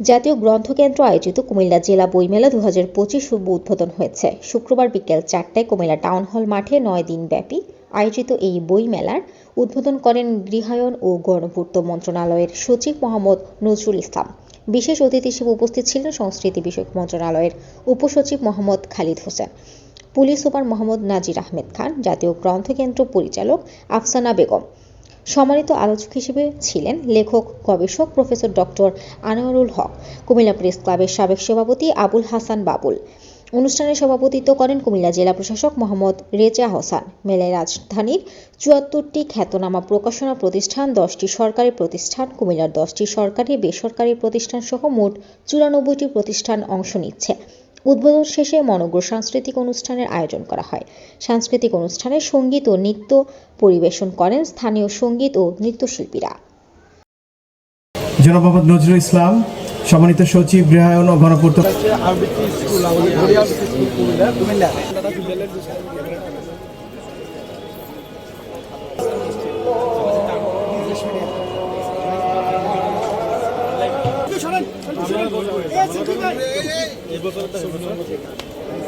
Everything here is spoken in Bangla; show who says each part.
Speaker 1: জাতীয় গ্রন্থকেন্দ্র আয়োজিত কুমিল্লা জেলা বইমেলা দু হাজার পঁচিশ শুভ উদ্বোধন হয়েছে। শুক্রবার বিকেল চারটায় কুমিল্লা টাউন হল মাঠে নয় দিনব্যাপী আয়োজিত এই বইমেলার উদ্বোধন করেন গৃহায়ন ও গণপূর্ত মন্ত্রণালয়ের সচিব মোহাম্মদ নজরুল ইসলাম। বিশেষ অতিথি হিসেবে উপস্থিত ছিলেন সংস্কৃতি বিষয়ক মন্ত্রণালয়ের উপসচিব মোহাম্মদ খালিদ হোসেন, পুলিশ সুপার মোহাম্মদ নাজির আহমেদ খান, জাতীয় গ্রন্থকেন্দ্র পরিচালক আফসানা বেগম সম্মানিত আলোচক হিসেবে ছিলেন লেখক, গবেষক professor doctor Anwarul Haque, Comilla press ক্লাবের সাবেক সভাপতি আবুল হাসান বাবুল। অনুষ্ঠানে সভাপতিত্ব করেন কুমিল্লা জেলা প্রশাসক মোহাম্মদ রেজা হোসান। মেলায় রাজধানীর চুয়াত্তরটি খ্যাতনামা প্রকাশনা প্রতিষ্ঠান, দশটি সরকারি প্রতিষ্ঠান, কুমিল্লার দশটি সরকারি বেসরকারি প্রতিষ্ঠান সহ মোট চুরানব্বইটি প্রতিষ্ঠান অংশ নিচ্ছে। উদ্বোধন শেষে মনগ্র সাংস্কৃতিক অনুষ্ঠানের আয়োজন করা হয়। সাংস্কৃতিক অনুষ্ঠানে সংগীত ও নৃত্য পরিবেশন করেন স্থানীয় সংগীত ও নৃত্যশিল্পীরা।
Speaker 2: জনাব মোহাম্মদ নজরুল ইসলাম, সম্মানিত সচিব গৃহায়ন ও গণপূর্ত
Speaker 3: আরবিটি